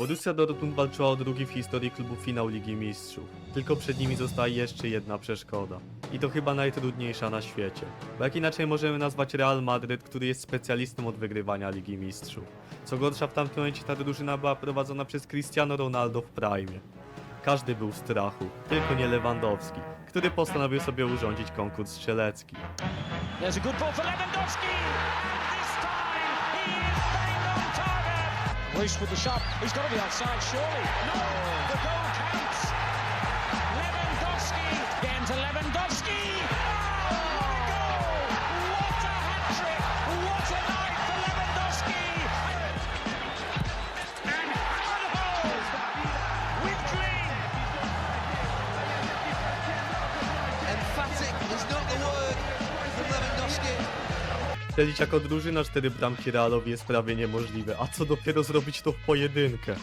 Borussia Dortmund walczyła o drugi w historii klubu finał Ligi Mistrzów. Tylko przed nimi została jeszcze jedna przeszkoda. I to chyba najtrudniejsza na świecie. Bo jak inaczej możemy nazwać Real Madryt, który jest specjalistą od wygrywania Ligi Mistrzów. Co gorsza w tamtym momencie ta drużyna była prowadzona przez Cristiano Ronaldo w prime. Każdy był w strachu, tylko nie Lewandowski, który postanowił sobie urządzić konkurs strzelecki. There's a good ball for Lewandowski. With the shot. He's got to be outside, surely. No, the goal counts. Lewandowski. Again to Lewandowski. Oh, what a goal! What a hat trick! What a night for Lewandowski! And. Emphatic is not the word. Strzelić jako drużyna cztery bramki Realowi jest prawie niemożliwe, a co dopiero zrobić to w pojedynkę.